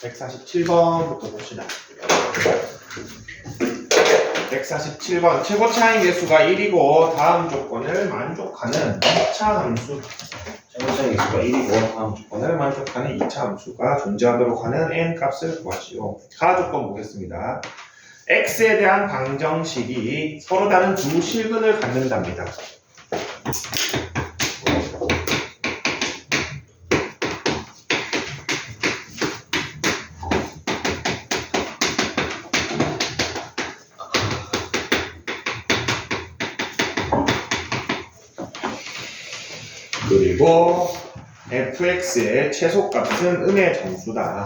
147번부터 봅시다. 147번 최고 차이 개수가 1이고 다음 조건을 만족하는 2차 함수 최고 차이 개수가 1이고 다음 조건을 만족하는 2차 함수가 존재하도록 하는 n 값을 구하시오. 하 조건 보겠습니다. x에 대한 방정식이 서로 다른 두 실근을 갖는답니다. 그리고 fx의 최소값은 음의 정수다.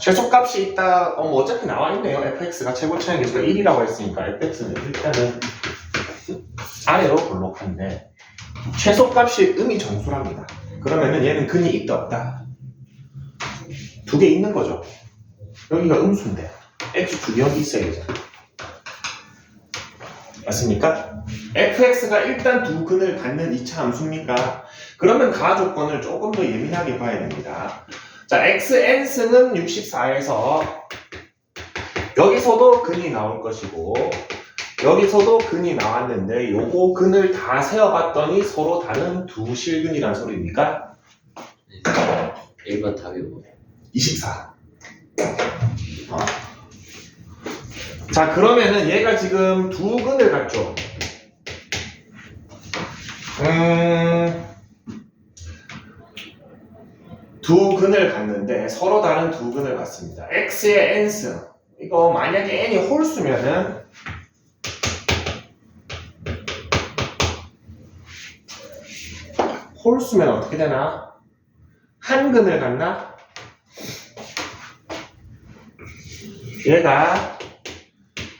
최소값이 있다. 어, 뭐 어차피 나와 있네요. fx가 최고 차이 개수가 1이라고 했으니까 fx는 일단은 아래로 볼록한데 최소값이 음이 정수랍니다. 그러면은 얘는 근이 있다 없다. 두 개 있는 거죠. 여기가 음수인데 x 두개 여기 있어야 되잖아. 맞습니까? fx가 일단 두 근을 갖는 2차 함수입니까? 그러면 가 조건을 조금 더 예민하게 봐야 됩니다. 자, xn승은 64에서 여기서도 근이 나올 것이고 여기서도 근이 나왔는데 요거 근을 다 세어봤더니 서로 다른 두 실근이란 소리입니까? 1번 답이 뭐예요? 24. 어. 자, 그러면은 얘가 지금 두 근을 갖죠. 음, 두 근을 갖는데 서로 다른 두 근을 갖습니다. x의 n승. 이거 만약에 n이 홀수면은 홀수면 어떻게 되나? 한 근을 갖나? 얘가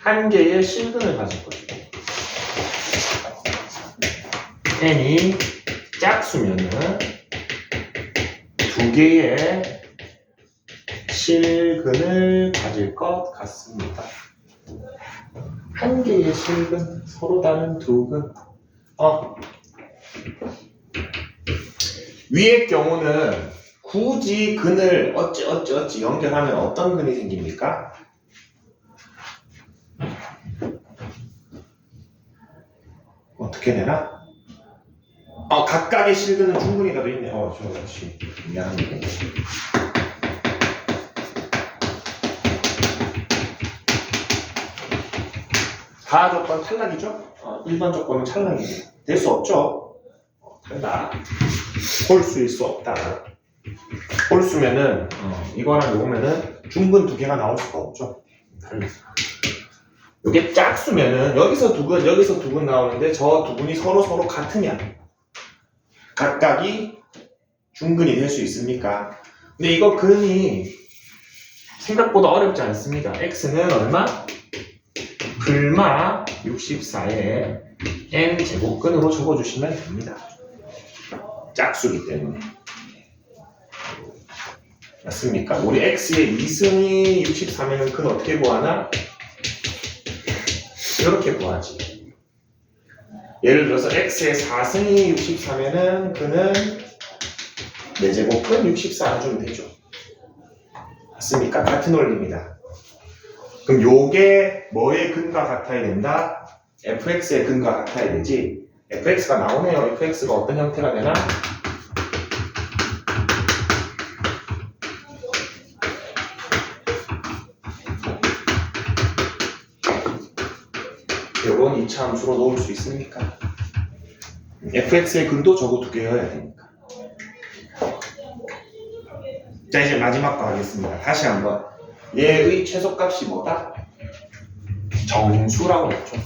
한 개의 실근을 가질 것이고 n이 짝수면은 두 개의 실근을 가질 것 같습니다. 한 개의 실근, 서로 다른 두 근. 어. 위의 경우는 굳이 근을 어찌 어찌 어찌 연결하면 어떤 근이 생깁니까? 어떻게 되나? 어, 각각의 실근은 충분히 다돼 있네. 어, 저, 역시. 미안합니다. 다 조건 탈락이죠? 어, 1번 조건은 탈락이에요. 될 수 없죠? 어, 탈락. 홀수일 수 없다. 홀수면은, 어, 이거랑 요거면은 중근 두 개가 나올 수가 없죠. 탈락. 이게 짝수면은 여기서 두 근, 여기서 두 근 나오는데 저두 분이 서로 서로 같으냐? 각각이 중근이 될 수 있습니까? 근데 이거 근이 생각보다 어렵지 않습니다. x는 얼마? 불마 64에 n 제곱근으로 적어주시면 됩니다. 짝수기 때문에. 맞습니까? 우리 x의 2승이 64면은 근 어떻게 구하나? 이렇게 구하지. 예를 들어서 x의 4승이 64면은 그는 4제곱근 64 해주면 되죠. 맞습니까? 같은 원리입니다. 그럼 요게 뭐의 근과 같아야 된다? fx의 근과 같아야 되지. fx가 나오네요. fx가 어떤 형태가 되나? 2차 함수로 놓을 수 있습니까? fx의 근도 저거 두 개여야 되니까. 자, 이제 마지막 거 하겠습니다. 다시 한번. 얘의 최소값이 뭐다? 정수라고 했죠.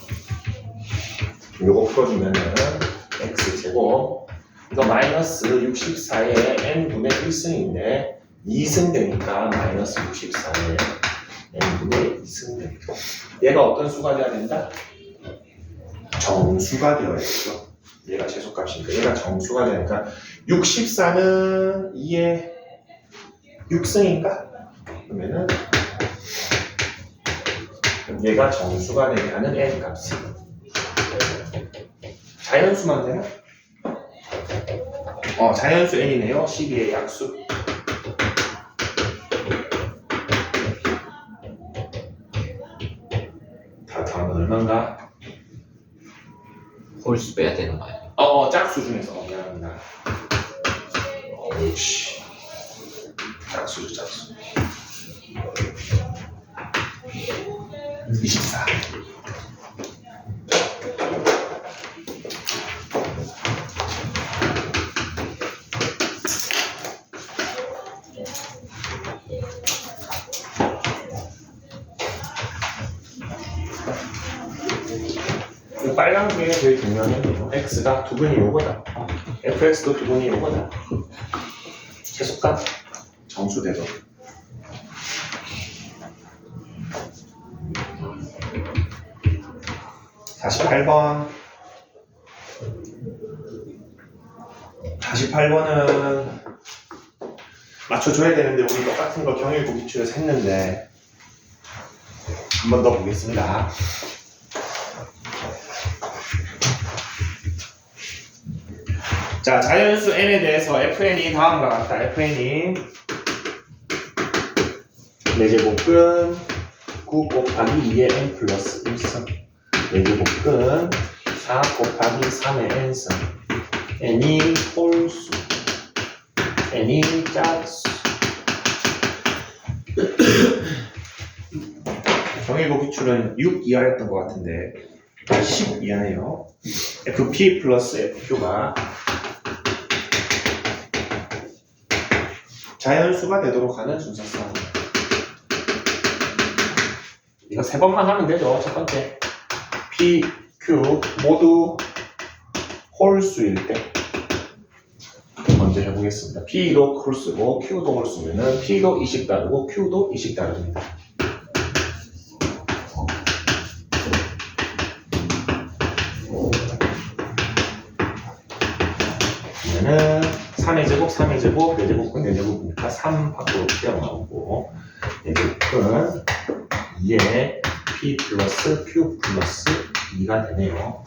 요거 풀어주면은 x제곱 이거 마이너스 64의 n분의 1승인데 2승 되니까 마이너스 64의 n분의 2승 됩니다. 얘가 어떤 수가 돼야 된다? 정수가 되어야겠죠. 얘가 최소값이니까 얘가 정수가 되니까 64는 2의 6승인가? 그러면은 얘가 정수가 되게 하는 n 값이. 자연수만 되나? 어, 자연수 n이네요. 12의 약수. 다 다음은 얼마인가? 홀수 빼야 되는 거 아니야? 어, 어 짝수 중에서 어, 미안합니다. 옳지. 짝수죠, 짝수. 24. X가 두근이 요거다. fx도 두근이 요거다. 계속값 정수 대도. 사십팔 번 48번은 맞춰줘야 되는데 우리 똑같은 거 경일고 기출에서 했는데 한 번 더 보겠습니다. 자, 자연수 n에 대해서 fn이 다음과 같다. fn이 4제곱근 9 곱하기 2의 n 플러스 1승 4제곱근 4 곱하기 3의 n승 n이 홀수 n이 짝수 정일고 기출은 6 이하였던 것 같은데 10 이하네요. fp 플러스 fq가 자연수가 되도록 하는 순서상 이거 세 번만 하면 되죠 첫 번째. P, q 모두 홀수일 때 먼저 해보겠습니다. P도 홀수고 q도 홀수면은 p도 이식 다르고 q도 이식 다릅니다 그러면은 3의 제곱, 3의 제곱, 4제곱은 4제곱이니까 3 밖으로 튀어나오고 4제곱은 2에 p 플러스 q 플러스 2가 되네요.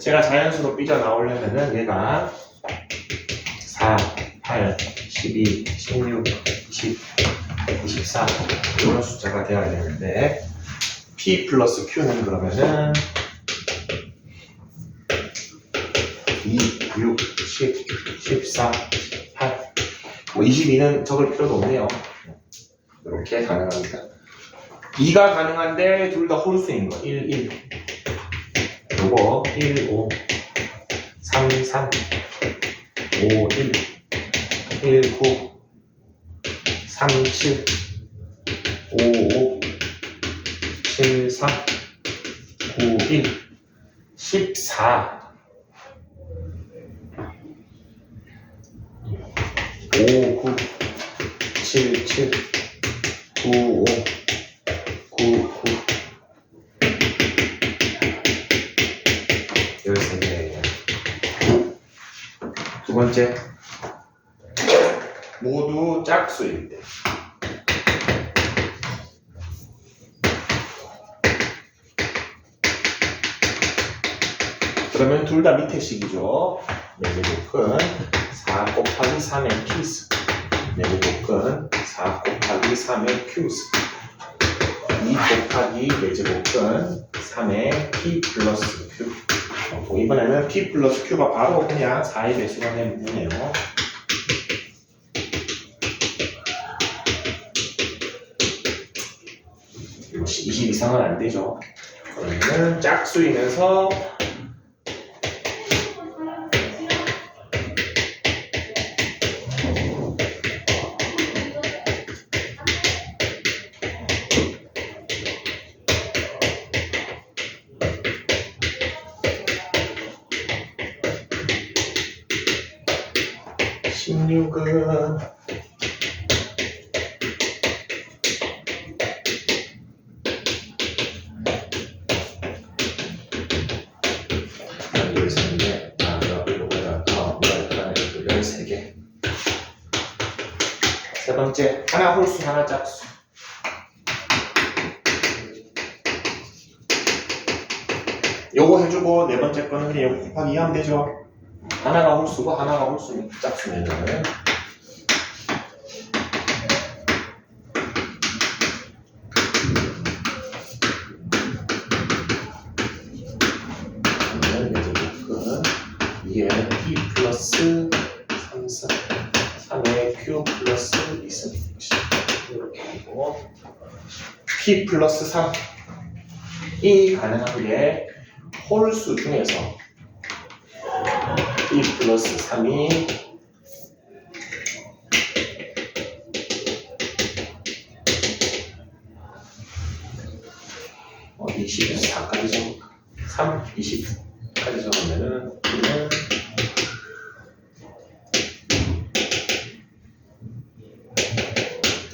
제가 자연수로 삐져나오려면은 얘가 4, 8, 12, 16, 20, 24 이런 숫자가 돼야 되는데 p 플러스 q는 그러면은 10, 14, 18. 뭐 22는 적을 필요도 없네요. 이렇게 가능합니다. 2가 가능한데 둘 다 홀수인 거. 1, 1. 요거 1, 5, 3, 3, 5, 1, 1, 9, 3, 7, 5, 5, 7, 4, 9, 1, 14. 5, 9, 7, 7, 9, 5, 9, 9. 13개. 두 번째. 모두 짝수일 때. 그러면 둘 다 밑에 식이죠. 네제곱은 4 곱하기 3의 p스. 네제곱은 4 곱하기 3의 q스. 2 곱하기 네제곱은 3의 p 플러스 q. 어, 이번에는 p 플러스 q가 바로 그냥 4의 배수가 되네요. 이거 20 이상은 안 되죠. 그러면은 짝수이면서 번째 하나 홀수 하나 짝수. 요거 해주고 네 번째 거는 그냥 요거 곱하기 하면 되죠. 하나가 홀수고 하나가 홀수니까 짝수면은 p 플러스 3이 가능한 게 홀수 중에서 p 플러스 3이 어, 20에서 4까지 적 3, 20까지 적으면은 우리는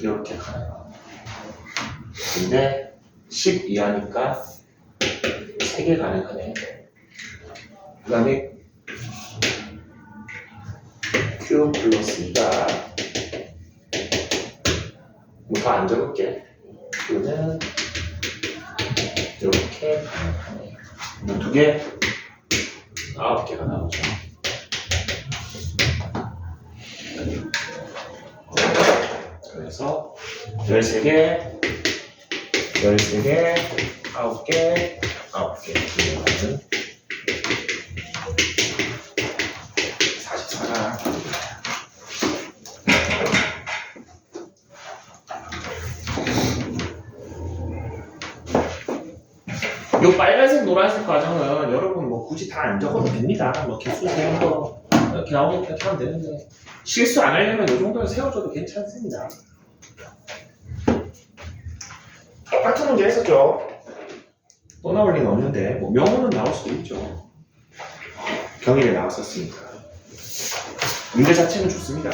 이렇게 가요. 근데 10 이하니까 3개 가능하네. 그 다음에 Q 플러스 2가 뭐 더 안 적을게. Q는 이렇게 가능하네. 뭐두 개, 아홉 개가 나오죠. 그래서 13개, 13개, 9개, 9개 들어가는 44가 요 빨간색, 노란색 과정은 여러분 뭐 굳이 다 안 적어도 됩니다. 뭐 개수 세운 거 이렇게 나오니까 이렇게 하면 되는데 실수 안 하려면 요 정도는 세워줘도 괜찮습니다. 똑 같은 문제 했었죠. 또 나올 리는 없는데 뭐 명호는 나올 수도 있죠. 경일에 나왔었으니까. 문제 자체는 좋습니다.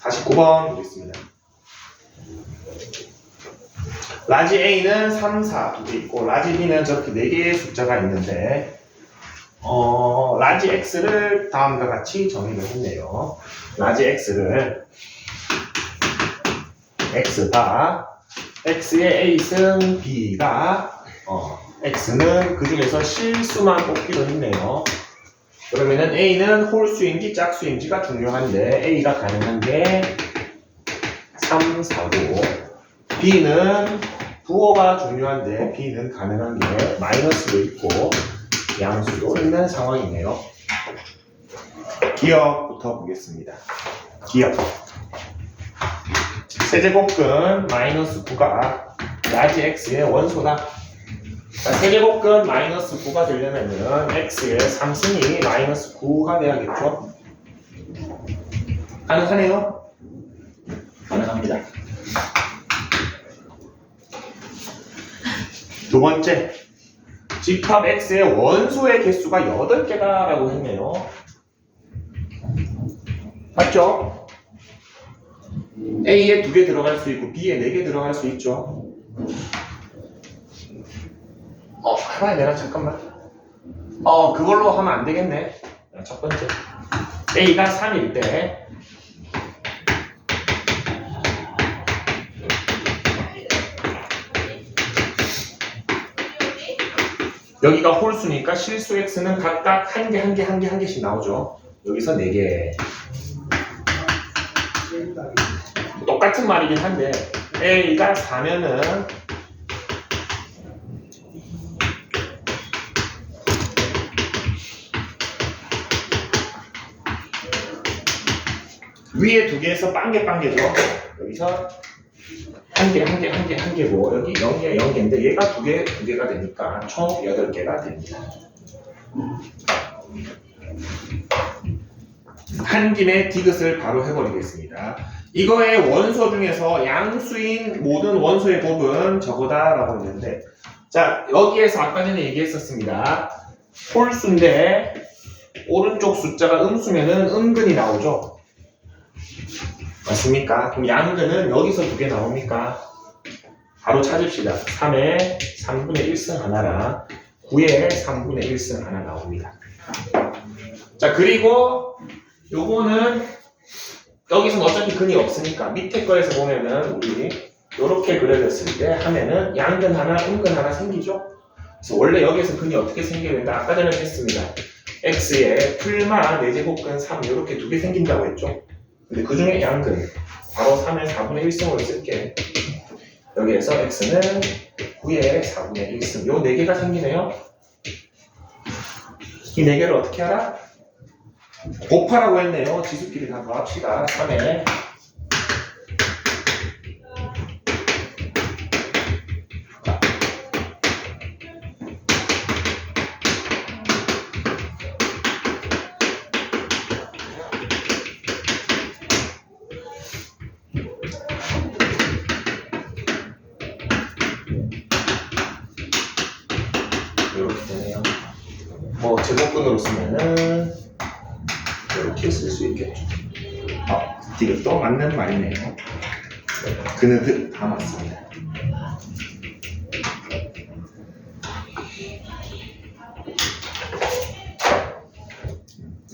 49번 보겠습니다. 라지 A는 3, 4 두 개 있고 라지 B는 저렇게 네 개의 숫자가 있는데 어, 라지 X를 다음과 같이 정의를 했네요. 라지 X를 X가 X의 A승 B가 어, X는 그 중에서 실수만 뽑기로 했네요. 그러면은 A는 홀수인지 짝수인지가 중요한데 A가 가능한 게 3, 4고 B는 부호가 중요한데 B는 가능한 게 마이너스도 있고 양수도 있는 상황이네요. 기억부터 보겠습니다. 기억. 세제곱근 마이너스 9가 라지 x의 원소다. 자, 세제곱근 마이너스 9가 되려면은 x의 3승이 마이너스 9가 돼야겠죠? 가능하네요? 가능합니다. 두 번째, 집합 x의 원소의 개수가 8개다 라고 했네요. 맞죠? A에 두 개 들어갈 수 있고 B에 네 개 들어갈 수 있죠. 어, 해봐야 되나? 잠깐만. 어, 그걸로 하면 안 되겠네. 자, 첫 번째. A가 3일 때 여기가 홀수니까 실수 x는 각각 한 개, 한 개, 한 개, 한 개씩 나오죠. 여기서 네 개. 똑같은 말이긴 한데 A가 4면은 위에 두 개에서 빵개 빵개죠. 여기서 한 개, 한 개, 한 개, 한 개고 여기 0개, 0개인데 얘가 두 개, 두 개가 되니까 총 8개가 됩니다. 한 김에 디귿을 바로 해버리겠습니다. 이거의 원소 중에서 양수인 모든 원소의 곱은 저거다라고 했는데 자 여기에서 아까 전에 얘기했었습니다. 홀수인데 오른쪽 숫자가 음수면은 은근히 나오죠. 맞습니까? 그럼 양근은 여기서 두 개 나옵니까? 바로 찾읍시다. 3에 3분의 1승 하나랑 9에 3분의 1승 하나 나옵니다. 자 그리고 요거는 여기서는 어차피 근이 없으니까 밑에 거에서 보면은 우리 이렇게 그려졌을 때 하면은 양근 하나, 음근 하나 생기죠? 그래서 원래 여기에서 근이 어떻게 생겨야 된다? 아까 전에 했습니다. x에 풀마 4제곱근 3 이렇게 두 개 생긴다고 했죠. 근데 그 중에 양근 바로 3의 4분의 1승으로 쓸게. 여기에서 x는 9의 4분의 1승 요 네 개가 생기네요. 이 네 개를 어떻게 알아? 곱하라고 했네요. 지수끼리 다 더합시다. 3에 이렇게 되네요. 뭐 제곱근으로 쓰면은 이렇게 쓸 수 있겠죠. 아, 지금 또 맞는 말이네요. 그는 그, 다 맞습니다.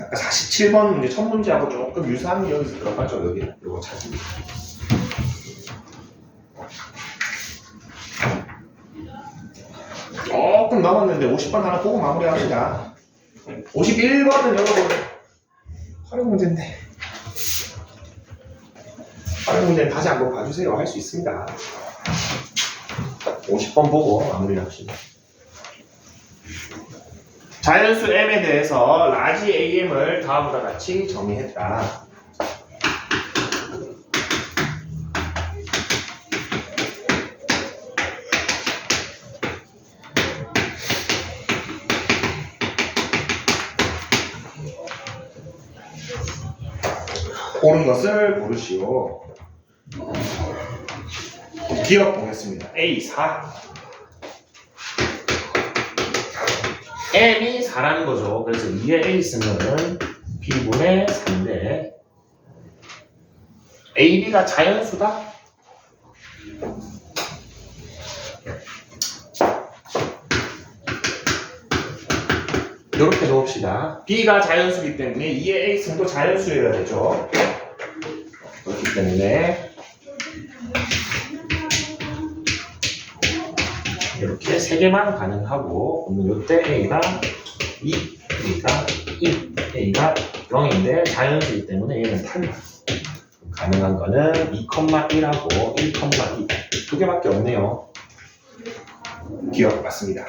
아까 47번 문제 첫 문제하고 조금 유사한 게 여기서 들어가죠. 여기 이거 찾으면. 조금 남았는데 50번 하나 보고 마무리합시다. 51번은 여러분 활용 문제인데 활용 문제는 다시 한번 봐주세요. 할 수 있습니다. 50번 보고 마무리합시다. 자연수 m에 대해서 라지 am을 다음과 같이 정의했다. 옳은 것을 고르시오. 기억 보겠습니다. A4. M이 4라는 거죠. 그래서 2의 A 쓰면은 B분의 3인데 AB가 자연수다? 이렇게 놓읍시다. B가 자연수이기 때문에 2의 A 승도 자연수여야 되죠. 때문에 이렇게 세 개만 가능하고 그러면 이때 A가 2, A가 1, A가 0인데 자연수이기 때문에 얘는 탈락. 가능한 거는 2,1하고 1,2 두 개밖에 없네요. 기억 맞습니다.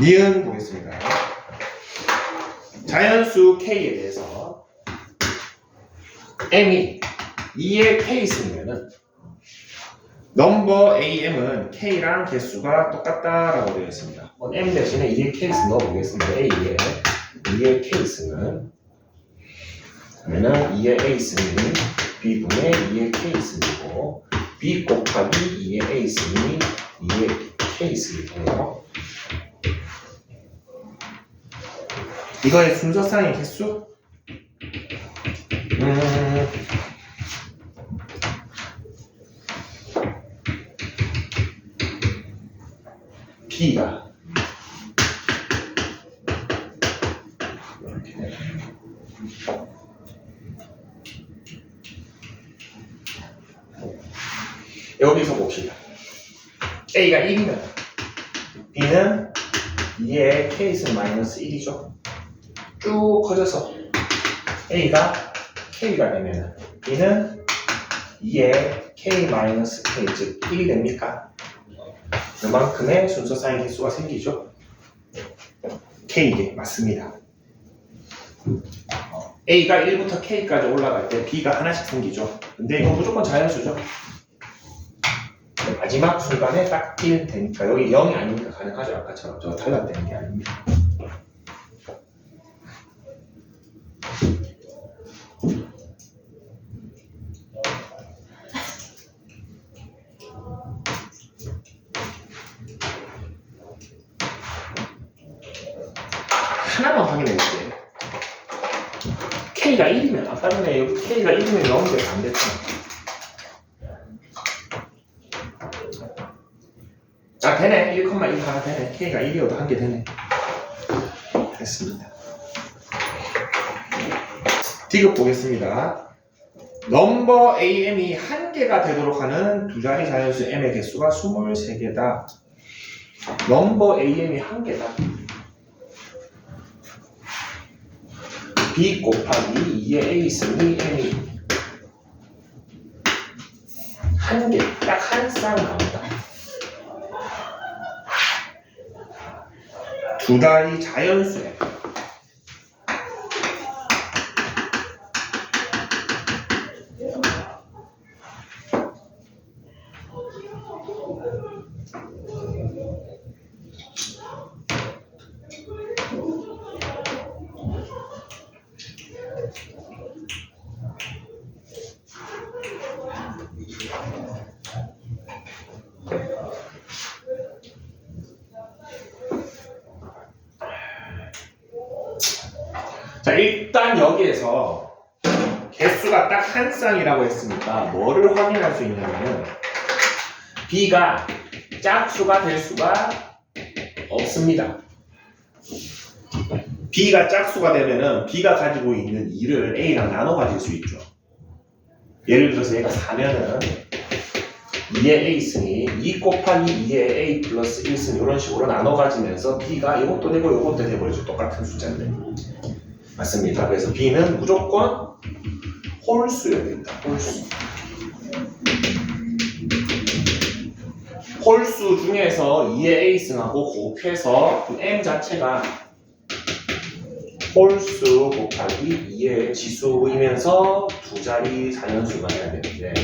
니은 보겠습니다. 자연수 K에 대해서 M이 2의 K 있으면은 넘버 AM은 K랑 개수가 똑같다라고 되어 있습니다. M 대신에 2의 K 수 넣어보겠습니다. A에 2의 K 있으면 그러면은 2의 A 있으니 B분의 2의 K 있으고 B 곱하기 2의 A 있으니 2의 K 있으니까요. 이거의 순서상의 개수? 음... B가. 여기서 봅시다. A가 1이면 B는 2의 K는 마이너스 1이죠. 쭉 커져서 A가 K가 되면 B는 2의 K 마이너스 K 즉 1이 됩니까? 그만큼의 순서상의 개수가 생기죠. K에 맞습니다. A가 1부터 K까지 올라갈 때 B가 하나씩 생기죠. 근데 이건 무조건 자연수죠. 마지막 순간에 딱 1 되니까 여기 0이 아니니까 가능하죠. 아까처럼 저 탈락되는 게 아닙니다. 하나만 확인해 볼게요. K가 1이면 아까 전에 여기 K가 1이면 0인데 안 됐잖아. 아 되네 1,1 하나 되네 K가 1이어도 한 개 되네 됐습니다 디귿 보겠습니다 넘버 AM이 한 개가 되도록 하는 두 자리 자연수 M의 개수가 23개다. 넘버 AM이 한 개다. B 곱하기 2의 A 있으니 M이 한 개, 딱 한 쌍 나온다. 두 다리 자연수에 자, 일단 여기에서 개수가 딱 한 쌍이라고 했으니까 뭐를 확인할 수 있냐면은 B가 짝수가 될 수가 없습니다. B가 짝수가 되면은 B가 가지고 있는 2를 A랑 나눠 가질 수 있죠. 예를 들어서 얘가 4면은 2의 A 승이 2 곱하기 2의 A 플러스 1승 이런 식으로 나눠 가지면서 B가 이것도 되고 이것도 되버리죠. 똑같은 숫자인데. 맞습니다. 그래서 B는 무조건 홀수여야 된다. 홀수. 홀수 중에서 2의 에이스하고 곱해서 그 M 자체가 홀수 곱하기 2의 지수이면서 두 자리 자연수가 돼야 되는데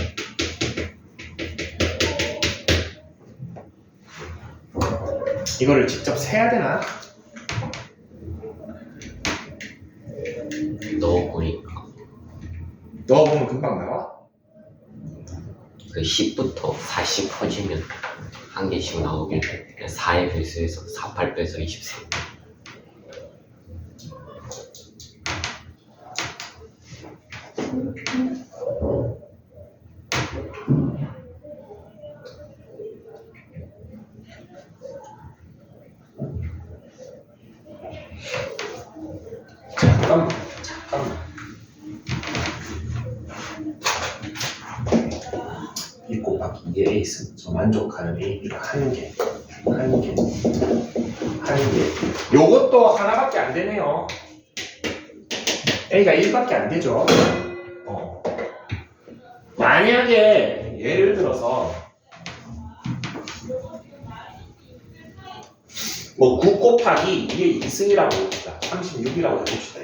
이거를 직접 세야 되나? 넣어보면 금방 나와? 그 10부터 40 퍼지면 한 개씩 나오길 4의 배수에서 48 빼서 24 1 곱하기 2의 에이스 저 만족하는 하는 게 하는 게 하는 게. 요것도 하나밖에 안 되네요. A가 1밖에 안 되죠. 어. 만약에 예를 들어서 뭐9 곱하기 2의 2승이라고 해봅시다. 36이라고 해봅시다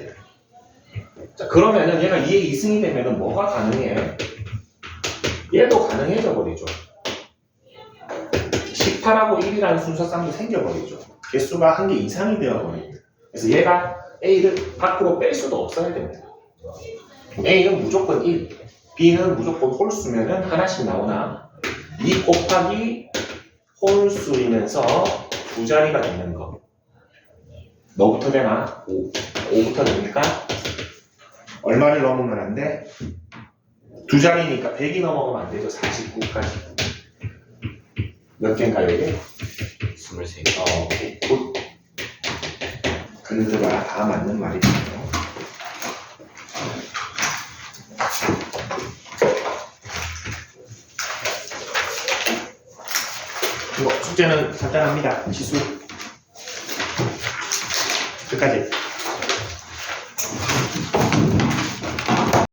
자 그러면은 얘가 2의 2승이 되면은 뭐가 가능해? 얘도 가능해져 버리죠. 18하고 1이라는 순서쌍도 생겨버리죠. 개수가 한 개 이상이 되어버립니다. 그래서 얘가 A를 밖으로 뺄 수도 없어야 됩니다. A는 무조건 1, B는 무조건 홀수면은 하나씩 나오나 2 곱하기 홀수이면서 두 자리가 되는 거. 너부터 되나? 5. 5부터 됩니까? 얼마를 넘으면 안 돼? 두 자리니까 100이 넘어가면 안 되죠. 49까지. 몇 개인가요, 이게? 23개 어, 오케이. 굿. 그들아, 다 맞는 말이네요. 이거 숙제는 간단합니다. 지수. 끝까지.